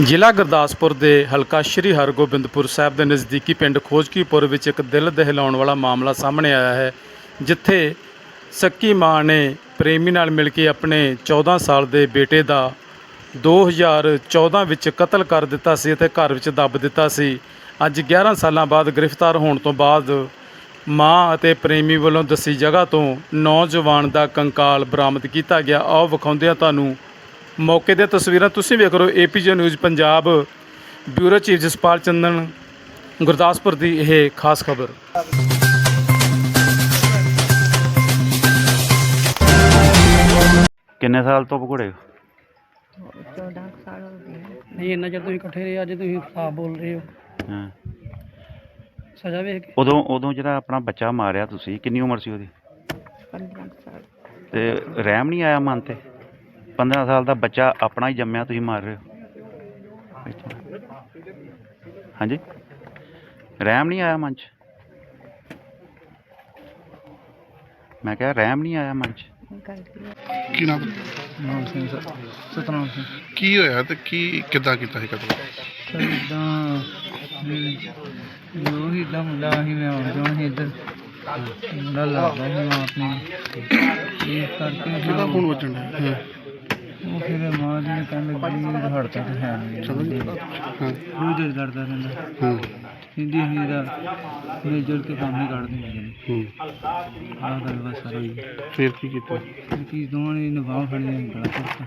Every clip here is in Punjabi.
ਜ਼ਿਲ੍ਹਾ ਗੁਰਦਾਸਪੁਰ ਦੇ ਹਲਕਾ ਸ਼੍ਰੀ ਹਰਗੋਬਿੰਦਪੁਰ ਸਾਹਿਬ ਦੇ ਨਜ਼ਦੀਕੀ ਪਿੰਡ ਖੋਜਕੀਪੁਰ ਵਿੱਚ ਇੱਕ ਦਿਲ ਦਹਿਲਾਉਣ ਵਾਲਾ ਮਾਮਲਾ ਸਾਹਮਣੇ ਆਇਆ ਹੈ, ਜਿੱਥੇ ਸੱਕੀ ਮਾਂ ਨੇ ਪ੍ਰੇਮੀ ਨਾਲ ਮਿਲ ਕੇ ਆਪਣੇ 14 ਸਾਲ ਦੇ ਬੇਟੇ ਦਾ 2014 ਵਿੱਚ ਕਤਲ ਕਰ ਦਿੱਤਾ ਸੀ ਅਤੇ ਘਰ ਵਿੱਚ ਦੱਬ ਦਿੱਤਾ ਸੀ। ਅੱਜ 11 ਸਾਲਾਂ ਬਾਅਦ ਗ੍ਰਿਫਤਾਰ ਹੋਣ ਤੋਂ ਬਾਅਦ ਮਾਂ ਅਤੇ ਪ੍ਰੇਮੀ ਵੱਲੋਂ ਦੱਸੀ ਜਗ੍ਹਾ ਤੋਂ ਨੌਜਵਾਨ ਦਾ ਕੰਕਾਲ ਬਰਾਮਦ ਕੀਤਾ ਗਿਆ। ਆਓ ਵਿਖਾਉਂਦੇ ਹਾਂ ਤੁਹਾਨੂੰ ਮੌਕੇ ਦੀਆਂ ਤਸਵੀਰਾਂ ਤੁਸੀਂ ਵੇਖ ਰਹੇ ਹੋ APG news Punjab bureau chief Jaspal Chandan Gurdaspur ਦੀ ਇਹ ਖਾਸ ਖਬਰ। ਕਿੰਨੇ ਸਾਲ ਤੋਂ ਕੁ ਸਾਲ ਹੋ ਗਏ। ਨਹੀਂ ਇੰਨਾ ਚਿਰ ਤੁਸੀਂ ਇਕੱਠੇ ਰਹੇ ਅੱਜ ਤੁਸੀਂ ਸਾਫ਼ ਬੋਲ ਰਹੇ ਹੋ। ਹਾਂ। ਸਜ਼ਾ ਵੇਖ ਕੇ। ਉਦੋਂ ਉਦੋਂ ਜਿਹੜਾ ਆਪਣਾ ਬੱਚਾ ਮਾਰਿਆ ਤੁਸੀਂ ਕਿੰਨੀ ਉਮਰ ਸੀ ਉਹਦੀ? 15 ਕੁ ਸਾਲ। ਤੇ ਰਹਿਮ ਨਹੀਂ ਆਇਆ ਮਨ ਤੇ? 15 ਸਾਲ ਦਾ ਬੱਚਾ ਆਪਣਾ ਹੀ ਜੰਮਿਆ ਤੁਸੀਂ ਮਾਰ ਰਹੇ ਹੋ। ਹਾਂਜੀ। ਰਹਿਮ ਨਹੀਂ ਆਇਆ ਮਨ ਚ? ਮੈਂ ਕਿਹਾ ਰਹਿਮ ਨਹੀਂ ਆਇਆ ਮਨ ਚ। ਕੀ ਨਾਮ? ਨਾਮ ਸਿੰਘ ਸਤਨਾਮ ਸਿੰਘ। ਕੀ ਹੋਇਆ ਤੇ ਕੀ ਕਿੱਦਾਂ ਕੀਤਾ ਸੀ ਕਤਲ? ਇਦਾਂ ਜੋ ਹੀ ਦਾ ਮੁੰਡਾ ਮੈਂ ਆਉਂਦਾ ਸੀ ਇੱਧਰ। ਮੁੰਡਾ ਲੱਗਦਾ ਸੀ ਮਾਂ ਆਪਣੀ। ਇਹ ਕਰਕੇ ਕਿਹਦਾ ਫੋਨ ਵੱਜਣ ਡਿਆ? ਉਹ ਫਿਰ ਮਾਂ ਜੀ ਨੇ ਕਹਿਣ ਲੱਗੀ ਹੜਤਾ ਤੇ ਹੈ ਨਹੀਂ। ਚਲੋ ਜੀ। ਹਾਂ। ਰੋਜ਼ ਹੀ ਲੜਦਾ ਰਹਿੰਦਾ। ਹਾਂ। ਹਿੰਦੀ ਹਿੰਦੀ ਦਾ ਮਿਲ ਜੁਲ ਕੇ ਕੰਮ ਹੀ ਕੱਢ ਦਿੰਦੇ ਨੇ। ਹੂੰ। ਆਹ ਗੱਲ ਬਸ ਸਾਰੀ ਫੇਰ ਕੀ ਕੀਤਾ? ਕਿ ਦੋਵਾਂ ਨੇ ਨਿਭਾਉ ਫੜੀ ਨੇ ਗਲਾ ਕੱਟਤਾ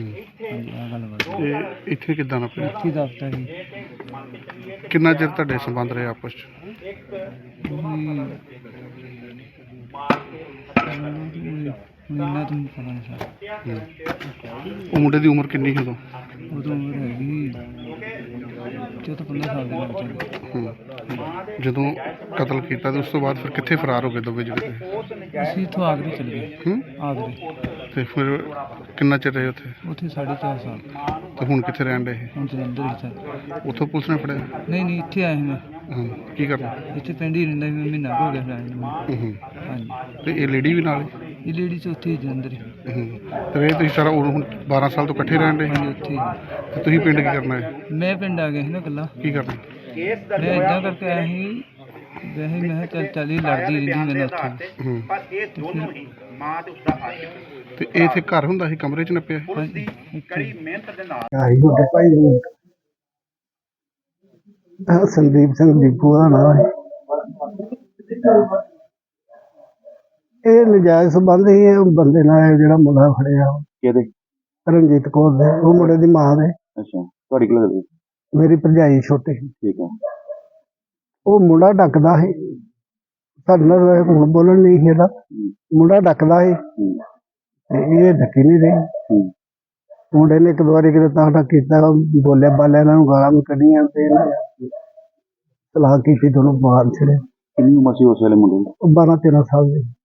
ਹੂੰ। ਹਾਂਜੀ ਆਹ ਗੱਲ ਬਸ। ਤੇ ਇੱਥੇ ਕਿੱਦਾਂ ਨਾ ਪਿਆ? ਕੀ ਦਫਤਰ ਸੀ ਕਿੰਨਾ ਚਿਰ ਤੁਹਾਡੇ ਸੰਬੰਧ ਰਹੇ ਆਪਸ ਚ? ਮਹੀਨਾ ਤੋਂ ਪਤਾ ਨਹੀਂ ਸਰ। ਹੂੰ। ਉਹ ਮੁੰਡੇ ਦੀ ਉਮਰ ਕਿੰਨੀ ਸੀ ਉਦੋਂ? ਉਦੋਂ ਉਮਰ ਹੈਗੀ ਚੌਦਾਂ ਪੰਦਰਾਂ ਸਾਲ ਦੀ ਲੱਗ ਜਾਂਦੀ ਕਤਲ ਕੀਤਾ ਤੇ ਉਸ ਤੋਂ ਬਾਅਦ ਫਿਰ ਕਿੱਥੇ ਫਰਾਰ ਹੋ ਗਏ ਦੋਵੇਂ ਜਿਹੜੇ ਅਸੀਂ ਇੱਥੋਂ ਆਗਰੇ ਚਲੇ ਗਏ। ਹੂੰ? ਆਗਰੇ। ਤੇ ਫਿਰ ਕਿੰਨਾ ਚਿਰ ਰਹੇ ਉੱਥੇ? ਉੱਥੇ ਸਾਢੇ ਚਾਰ ਸਾਲ। ਤੇ ਹੁਣ ਕਿੱਥੇ ਰਹਿਣ ਦੇ ਹੁਣ ਜਲੰਧਰ ਹੀ ਸਰ। ਉੱਥੋਂ ਪੁਲਿਸ ਨੇ ਫੜਿਆ? ਨਹੀਂ ਨਹੀਂ ਇੱਥੇ ਆਏ ਮੈਂ। ਹਾਂ ਕੀ ਕਰਨਾ? ਇੱਥੇ ਪਿੰਡ ਹੀ ਰਹਿੰਦਾ ਸੀ ਮੈਂ ਮਹੀਨਾ ਕੁ ਹੋ ਗਿਆ ਫਿਰ ਆਏ ਨੂੰ। ਹੂੰ ਹੂੰ। ਹਾਂਜੀ। ਤੇ ਇਹ ਲੇਡੀ ਵੀ ਨਾਲ ਹੀ? ਇਹ ਲੇਡੀ ਚ ਉੱਥੇ ਹੀ ਜਲੰਧਰ ਹੀ ਹੂੰ। ਤੇ ਇਹ ਤੁਸੀਂ ਸਾਰਾ ਉਦੋਂ ਹੁਣ 12 ਸਾਲ ਤੋਂ ਇਕੱਠੇ ਰਹਿਣ ਦੇ? ਹਾਂਜੀ ਉੱਥੇ ਹੀ। ਤੇ ਤੁਸੀਂ ਪਿੰਡ ਕੀ ਕਰਨਾ ਹੈ? ਮੈਂ ਪਿੰਡ ਆ ਗਿਆ ਸੀ ਨਾ ਇਕੱਲਾ। ਕੀ ਕਰਨਾ? ਮੈਂ ਇਦਾਂ ਕਰਕੇ ਆਇਆ ਸੀ ਵੈਸੇ ਮੈਂ ਕਿਹਾ ਚੱਲ ਚੱਲ ਹੀ ਲੜਦੀ ਰਹਿੰਦੀ ਮੇਰੇ ਨਾਲ ਉੱਥੇ ਹੂੰ। ਤੇ। ਇਹ ਇੱਥੇ ਘਰ ਹੁੰਦਾ ਸੀ ਕਮਰੇ 'ਚ ਨੱਪਿਆ? ਸੀ? ਆਈ ਛੋਟੇ ਭਾਈ ਨੂੰ ਆਹ ਸੰਦੀਪ ਸਿੰਘ ਦੀਪੂ ਦਾ ਨਾਮ ਹੈ। ਇਹ ਨਜਾਇਜ਼ ਸੰਬੰਧ ਹੀ ਇਹ ਬੰਦੇ ਨਾਲ ਇਹ ਜਿਹੜਾ ਮੁੰਡਾ ਫੜਿਆ ਕਿਹਦੇ? ਰਣਜੀਤ ਕੌਰ ਦੇ ਉਹ ਮੁੰਡੇ ਦੀ ਮਾਂ ਦੇ। ਅੱਛਾ ਤੁਹਾਡੀ ਕੀ ਲੱਗਦੀ? ਮੇਰੀ ਭਰਜਾਈ ਛੋਟੀ। ਸੀ ਠੀਕ ਹੈ। ਉਹ ਮੁੰਡਾ ਡੱਕਦਾ ਸੀ। ਸਾਡੇ ਨਾਲ ਵੈਸੇ ਹੁਣ ਬੋਲਣ ਨਹੀਂ ਸੀ ਇਹਦਾ। ਮੁੰਡਾ ਡੱਕਦਾ ਸੀ। ਤੇ ਇਹ ਡੱਕੀ ਨਹੀਂ ਰਹੀ। ਮੁੰਡੇ ਨੇ ਇੱਕ ਦੋ ਵਾਰੀ ਕਿਤੇ ਤਾਂ ਤੱਕ ਕੀਤਾ ਬੋਲਿਆ ਬਾਲਿਆ ਇਹਨਾਂ ਨੂੰ ਗਾਲਾਂ ਵੀ ਕੱਢੀਆਂ ਤੇ ਇਹਨਾਂ ਨੇ ਤਲਾਕ ਕੀਤੀ ਦੋਨੋਂ ਬਾਹਰ ਛੜੇ ਕਿੰਨੀ ਉਮਰ ਸੀ ਉਸ ਵੇਲੇ ਮੁੰਡੇ ਦੀ? ਉਹ 12 13 ਸਾਲ ਦੇ।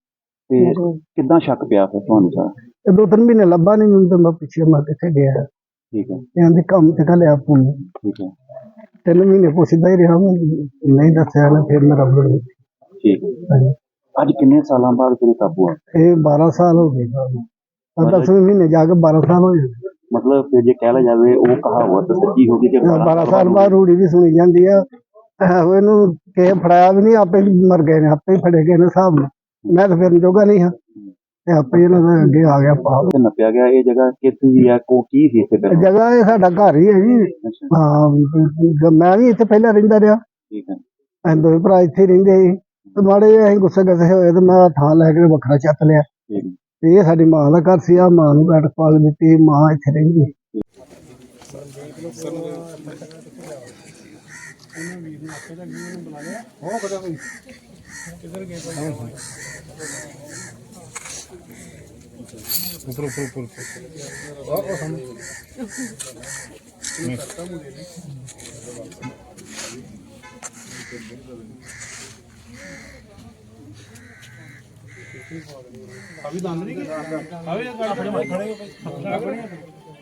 ਤੇ ਕਿੱਦਾਂ ਸ਼ੱਕ ਪਿਆ ਫਿਰ ਤੁਹਾਨੂੰ ਸਰ? ਤੇ ਦੋ ਤਿੰਨ ਮਹੀਨੇ ਲੱਭਾ ਨਹੀਂ ਮੈਨੂੰ ਤੇ ਮੈਂ ਪਿੱਛੇ ਮੈਂ ਕਿੱਥੇ ਗਿਆ। ਠੀਕ ਹੈ। ਇਹਨਾਂ ਦੇ ਕੰਮ ਤੇ ਘਲਿਆ ਪੁੰਨ ਠੀਕ ਹੈ। ਤਿੰਨ ਮਹੀਨੇ ਪੁੱਛਦਾ ਹੀ ਰਿਹਾ ਮੈਂ ਨਹੀਂ ਦੱਸਿਆ ਨਾ ਫਿਰ ਮੇਰਾ ਬੜ ਠੀਕ ਹੈ। ਅੱਜ ਕਿੰਨੇ ਸਾਲਾਂ ਬਾਅਦ ਫਿਰ ਕਾਬੂ ਆ? ਇਹ 12 ਸਾਲ ਹੋ ਗਏ ਸਾਨੂੰ ਤਾਂ ਦਸਵੇਂ ਮਹੀਨੇ ਜਾ ਕੇ 12 ਸਾਲ ਹੋ ਗਏ। ਮਤਲਬ ਫਿਰ ਜੇ ਕਹਿ ਲਿਆ ਜਾਵੇ ਉਹ ਕਹਾਵਤ ਸੱਚੀ ਹੋ ਗਈ ਕਿ 12 ਸਾਲ ਬਾਅਦ ਰੂੜੀ ਵੀ ਸੁਣੀ ਜਾਂਦੀ ਆ। ਇਹੋ ਇਹਨੂੰ ਕਿਸੇ ਫੜਾਇਆ ਵੀ ਨਹੀਂ ਆਪੇ ਮਰ ਗਏ ਨੇ ਆਪੇ ਹੀ ਫੜੇ ਗਏ ਨੇ ਹਿਸਾਬ ਨਾਲ। ਮੈਂ ਤਾਂ ਫਿਰ ਜੋਗਾ ਨਹੀਂ ਹਾਂ। ਤੇ ਆਪੇ ਇਹਨਾਂ ਦਾ ਅੱਗੇ ਆ ਗਿਆ ਪਾਪ ਤੇ ਨੱਪਿਆ ਗਿਆ ਇਹ ਜਗ੍ਹਾ ਕਿੱਥੇ ਦੀ ਆ ਕੋ ਕੀ ਸੀ ਇੱਥੇ ਪਹਿਲਾਂ? ਜਗ੍ਹਾ ਇਹ ਸਾਡਾ ਘਰ ਹੀ ਹੈ ਜੀ। ਹਾਂ ਮੈਂ ਵੀ ਇੱਥੇ ਪਹਿਲਾਂ ਰਹਿੰਦਾ ਰਿਹਾ। ਠੀਕ ਹੈ। ਐਂ ਦੋ ਭਰਾ ਇੱਥੇ ਰਹਿੰਦੇ ਸੀ। ਤੇ ਮਾੜੇ ਅਸੀਂ ਗੁੱਸੇ ਗੱਸੇ ਹੋਏ ਤੇ ਮੈਂ ਥਾਂ ਲੈ ਕੇ ਵੱਖਰਾ ਚੱਤ ਲਿਆ। ਠੀਕ। ਤੇ ਇਹ ਸਾਡੀ ਮਾਂ ਦਾ ਘਰ ਸੀ ਆ ਮਾਂ ਨੂੰ ਬੈਠ ਪਾਲ ਦਿੱਤੀ ਮਾਂ ਇੱਥੇ ਰਹਿੰਦੀ। ਕਿਧਰ ਗਏ ਭਾਈ ਉੱਪਰ ਉੱਪਰ ਉੱਪਰ ਆ ਉਹ ਸਾਹਮਣੇ ਕਰਤਾ ਮੁੰਡੇ ਨੇ ਆ ਵੀ ਦੰਦ ਨਹੀਂ ਆ ਵੀ ਖੜੇ ਖੜੇ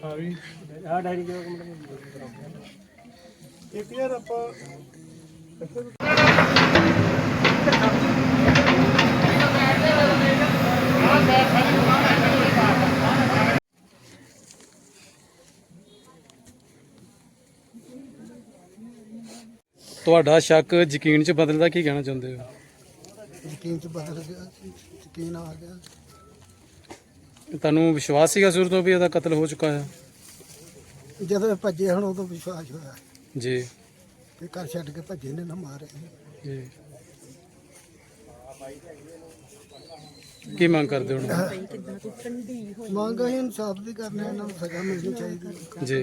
ਆ ਵੀ ਆ ਡਾਇਰੀ ਜੋ ਇੱਕ ਯਾਰ ਆਪਾਂ ਤੁਹਾਡਾ ਸ਼ੱਕ ਯਕੀਨ ਚ ਬਦਲਦਾ ਕੀ ਕਹਿਣਾ ਚਾਹੁੰਦੇ ਹੋ? ਯਕੀਨ ਚ ਬਦਲ ਗਿਆ ਯਕੀਨ ਆ ਗਿਆ। ਤੁਹਾਨੂੰ ਵਿਸ਼ਵਾਸ ਸੀਗਾ ਸ਼ੁਰੂ ਤੋਂ ਵੀ ਇਹਦਾ ਕਤਲ ਹੋ ਚੁੱਕਾ ਹੈ? ਜਦੋਂ ਭੱਜੇ ਹਨ ਉਦੋਂ ਵਿਸ਼ਵਾਸ ਹੋਇਆ। ਜੀ। ਤੇ ਘਰ ਛੱਡ ਕੇ ਭੱਜੇ ਨੇ ਨਾ ਮਾਰੇ। ਜੀ। ਕੀ ਮੰਗ ਕਰਦੇ ਹੋ? ਹੁਣ ਮੰਗ ਅਸੀਂ ਇਨਸਾਫ ਦੀ ਕਰਨੇ ਇਹਨਾਂ ਨੂੰ ਸਜ਼ਾ ਮਿਲਣੀ ਚਾਹੀਦੀ ਜੀ।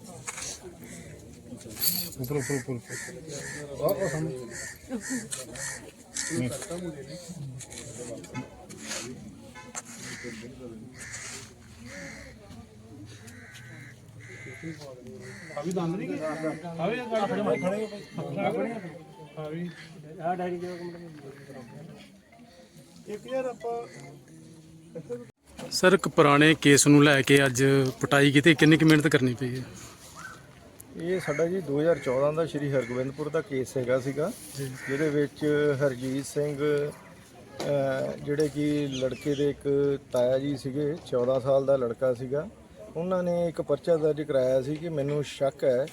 ਉੱਪਰ ਉੱਪਰ ਉੱਪਰ ਉੱਪਰ ਸਰ ਇੱਕ ਪੁਰਾਣੇ ਕੇਸ ਨੂੰ ਲੈ ਕੇ ਅੱਜ ਪਟਾਈ ਕੀਤੀ, ਕਿੰਨੀ ਕੁ ਮਿਹਨਤ ਕਰਨੀ ਪਈ ਹੈ? ਇਹ ਸਾਡਾ ਜੀ 2014 ਦਾ ਸ਼੍ਰੀ ਹਰਗੋਬਿੰਦਪੁਰ ਦਾ ਕੇਸ ਹੈਗਾ ਸੀਗਾ ਜਿਹਦੇ ਵਿੱਚ ਹਰਜੀਤ ਸਿੰਘ ਜਿਹੜੇ ਕਿ ਲੜਕੇ ਦੇ ਇੱਕ ਤਾਇਆ ਜੀ ਸੀਗੇ 14 ਸਾਲ ਦਾ ਲੜਕਾ ਸੀਗਾ ਉਹਨਾਂ ਨੇ ਇੱਕ ਪਰਚਾ ਦਰਜ ਕਰਾਇਆ ਸੀ ਕਿ ਮੈਨੂੰ ਸ਼ੱਕ ਹੈ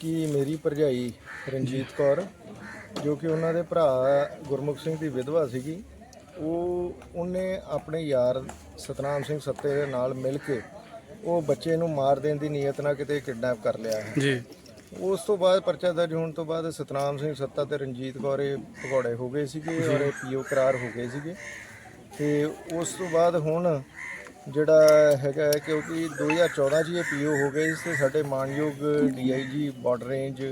ਕਿ ਮੇਰੀ ਭਰਜਾਈ ਰਣਜੀਤ ਕੌਰ ਜੋ ਕਿ ਉਹਨਾਂ ਦੇ ਭਰਾ ਗੁਰਮੁਖ ਸਿੰਘ ਦੀ ਵਿਧਵਾ ਸੀਗੀ ਉਹ ਉਹਨੇ ਆਪਣੇ ਯਾਰ ਸਤਨਾਮ ਸਿੰਘ ਸੱਤੇ ਦੇ ਨਾਲ ਮਿਲ ਕੇ ਉਹ ਬੱਚੇ ਨੂੰ ਮਾਰ ਦੇਣ ਦੀ ਨੀਅਤ ਨਾਲ ਕਿਤੇ ਕਿਡਨੈਪ ਕਰ ਲਿਆ ਹੈ। ਜੀ। ਉਸ ਤੋਂ ਬਾਅਦ ਪਰਚਾ ਦਰਜ ਹੋਣ ਤੋਂ ਬਾਅਦ ਸਤਨਾਮ ਸਿੰਘ ਸੱਤਾ ਤੇ ਰਣਜੀਤ ਕੌਰ ਇਹ ਭਗੌੜੇ ਹੋ ਗਏ ਸੀਗੇ ਔਰ ਇਹ ਪੀਓ ਕਰਾਰ ਹੋ ਗਏ ਸੀਗੇ। ਤੇ ਉਸ ਤੋਂ ਬਾਅਦ ਹੁਣ ਜਿਹੜਾ ਹੈਗਾ ਹੈ ਕਿਉਂਕਿ 2014 ਚ ਇਹ ਪੀਓ ਹੋ ਗਏ ਸੀ ਤੇ ਸਾਡੇ ਮਾਨਯੋਗ DIG border range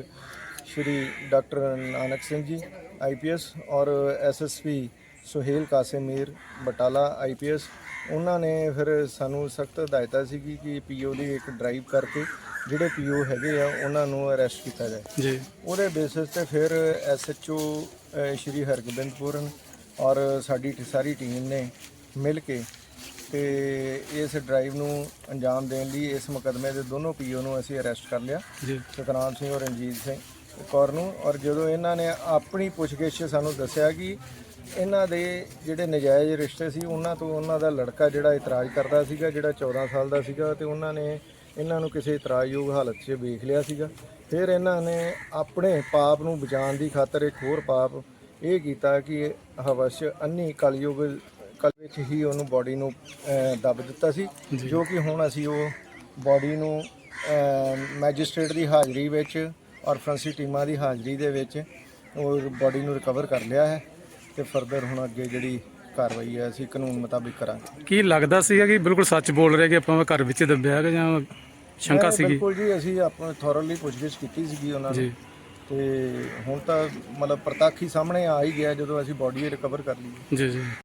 Shri doctor Nanak Singh ji IPS ਔਰ ਐਸਐਸਪੀ ਸੁਹੇਲ ਕਾਸਿਮੀਰ ਬਟਾਲਾ ਆਈਪੀਐਸ ਉਹਨਾਂ ਨੇ ਫਿਰ ਸਾਨੂੰ ਸਖਤ ਹਦਾਇਤਾਂ ਸੀਗੀ ਕਿ ਪੀਓ ਦੀ ਇੱਕ ਡਰਾਈਵ ਕਰਕੇ ਜਿਹੜੇ ਪੀਓ ਹੈਗੇ ਆ ਉਹਨਾਂ ਨੂੰ ਅਰੈਸਟ ਕੀਤਾ ਜਾਏ। ਜੀ। ਉਹਦੇ ਬੇਸਿਸ ਤੇ ਫਿਰ ਐਸਐਚਓ ਸ਼੍ਰੀ ਹਰਗੋਬਿੰਦਪੁਰਨ ਔਰ ਸਾਡੀ ਸਾਰੀ ਟੀਮ ਨੇ ਮਿਲ ਕੇ ਤੇ ਇਸ ਡਰਾਈਵ ਨੂੰ ਅੰਜਾਮ ਦੇਣ ਲਈ ਇਸ ਮੁਕਦਮੇ ਦੇ ਦੋਨੋਂ ਪੀਓ ਨੂੰ ਅਸੀਂ ਅਰੈਸਟ ਕਰ ਲਿਆ। ਜੀ। ਸਤਨਾਮ ਸਿੰਘ ਔਰ ਰਣਜੀਤ ਸਿੰਘ ਕੌਰ ਨੂੰ ਔਰ ਜਦੋਂ ਇਹਨਾਂ ਨੇ ਆਪਣੀ ਪੁੱਛਗਿੱਛ ਸਾਨੂੰ ਦੱਸਿਆ ਕਿ ਇਹਨਾਂ ਦੇ ਜਿਹੜੇ ਨਜਾਇਜ਼ ਰਿਸ਼ਤੇ ਸੀ ਉਹਨਾਂ ਤੋਂ ਉਹਨਾਂ ਦਾ ਲੜਕਾ ਜਿਹੜਾ ਇਤਰਾਜ਼ ਕਰਦਾ ਸੀਗਾ ਜਿਹੜਾ 14 ਸਾਲ ਦਾ ਸੀਗਾ ਤੇ ਉਹਨਾਂ ਨੇ ਇਹਨਾਂ ਨੂੰ ਕਿਸੇ ਇਤਰਾਜ਼ਯੋਗ ਹਾਲਤ 'ਚ ਵੇਖ ਲਿਆ ਸੀਗਾ। ਫਿਰ ਇਹਨਾਂ ਨੇ ਆਪਣੇ ਪਾਪ ਨੂੰ ਬਚਾਉਣ ਦੀ ਖਾਤਰ ਇੱਕ ਹੋਰ ਪਾਪ ਇਹ ਕੀਤਾ ਕਿ ਹਵਸ਼ ਅੰਨੀ ਕਲਯੁਗ ਕਲ ਵਿੱਚ ਹੀ ਉਹਨੂੰ ਬਾਡੀ ਨੂੰ ਦੱਬ ਦਿੱਤਾ ਸੀ ਜੋ। ਕਿ ਹੁਣ ਅਸੀਂ ਉਹ ਬਾਡੀ ਨੂੰ ਮੈਜਿਸਟ੍ਰੇਟ ਦੀ ਹਾਜ਼ਰੀ ਵਿੱਚ ਔਰ ਫਰਾਂਸੀ ਟੀਮਾਂ ਦੀ ਹਾਜ਼ਰੀ ਦੇ ਵਿੱਚ ਉਹ ਬਾਡੀ ਨੂੰ ਰਿਕਵਰ ਕਰ ਲਿਆ ਹੈ। ਤੇ ਫਰਦਰ ਹੁਣ ਅੱਗੇ ਜਿਹੜੀ ਕਾਰਵਾਈ ਹੈ ਅਸੀਂ ਕਾਨੂੰਨ ਮੁਤਾਬਿਕ ਕਰਾਂਗੇ। ਕੀ ਲੱਗਦਾ ਸੀਗਾ ਕਿ ਬਿਲਕੁਲ ਸੱਚ ਬੋਲ ਰਿਹਾ ਕਿ ਆਪਾਂ ਘਰ ਵਿੱਚ ਦੱਬਿਆ ਹੈਗਾ ਜਾਂ ਸ਼ੰਕਾ ਸੀਗੀ? ਬਿਲਕੁਲ ਜੀ ਅਸੀਂ ਆਪਣੇ ਥੋਰਲੀ ਪੁੱਛਗਿੱਛ ਕੀਤੀ ਸੀਗੀ ਉਹਨਾਂ ਨੂੰ ਜੀ ਤੇ ਹੁਣ ਤਾਂ ਮਤਲਬ ਪ੍ਰਤੱਖ ਹੀ ਸਾਹਮਣੇ ਆ ਹੀ ਗਿਆ ਜਦੋਂ ਅਸੀਂ ਬਾਡੀ ਰਿਕਵਰ ਕਰ ਲਈ। ਜੀ ਜੀ।